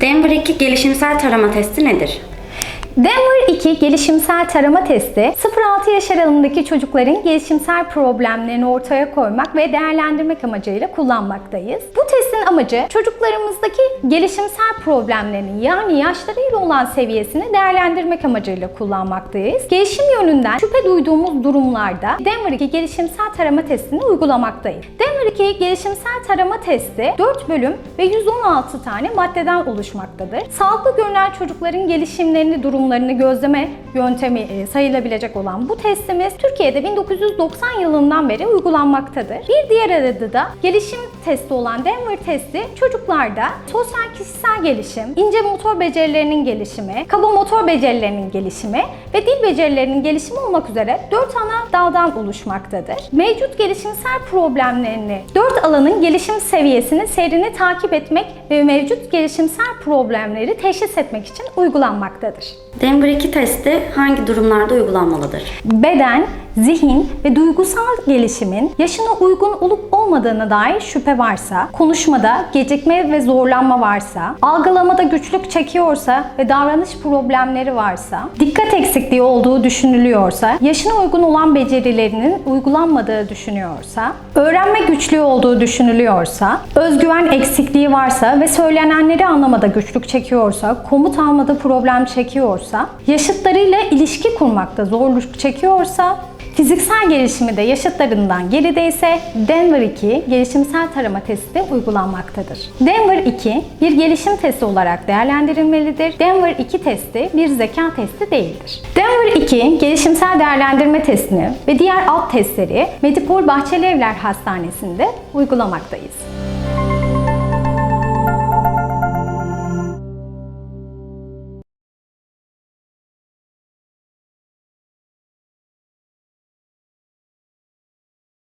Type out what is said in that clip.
Denver 2 gelişimsel tarama testi nedir? Denver 2 gelişimsel tarama testi 0-6 yaş aralığındaki çocukların gelişimsel problemlerini ortaya koymak ve değerlendirmek amacıyla kullanmaktayız. Bu testin amacı çocuklarımızdaki gelişimsel problemlerini yani yaşlarıyla olan seviyesini değerlendirmek amacıyla kullanmaktayız. Gelişim yönünden şüphe duyduğumuz durumlarda Denver 2 gelişimsel tarama testini uygulamaktayız. Denver 2 gelişimsel tarama testi 4 bölüm ve 116 tane maddeden oluşmaktadır. Sağlıklı görünen çocukların gelişimlerini, durumlarını gözleme yöntemi e, sayılabilecek olan bu testimiz Türkiye'de 1990 yılından beri uygulanmaktadır. Bir diğer adı da gelişim testi olan Denver testi çocuklarda sosyal kişisel gelişim, ince motor becerilerinin gelişimi, kaba motor becerilerinin gelişimi ve dil becerilerinin gelişimi olmak üzere 4 ana daldan oluşmaktadır. Mevcut gelişimsel problemlerini 4 alanın gelişim seviyesini, seyrini takip etmek ve mevcut gelişimsel problemleri teşhis etmek için uygulanmaktadır. Denver 2 testi hangi durumlarda uygulanmalıdır? Beden, zihin ve duygusal gelişimin yaşına uygun olup olmadığına dair şüphe varsa, konuşmada gecikme ve zorlanma varsa, algılamada güçlük çekiyorsa ve davranış problemleri varsa, dikkat eksikliği olduğu düşünülüyorsa, yaşına uygun olan becerilerinin uygulanmadığı düşünüyorsa, öğrenme güçlüğü olduğu düşünülüyorsa, özgüven eksikliği varsa ve söylenenleri anlamada güçlük çekiyorsa, komut almada problem çekiyorsa, yaşıtlarıyla ilişki kurmakta zorluk çekiyorsa, Fiziksel gelişimi de yaşıtlarından gerideyse Denver 2 gelişimsel tarama testi uygulanmaktadır. Denver 2 bir gelişim testi olarak değerlendirilmelidir. Denver 2 testi bir zeka testi değildir. Denver 2 gelişimsel değerlendirme testini ve diğer alt testleri Medipol Bahçeli Evler Hastanesi'nde uygulamaktayız.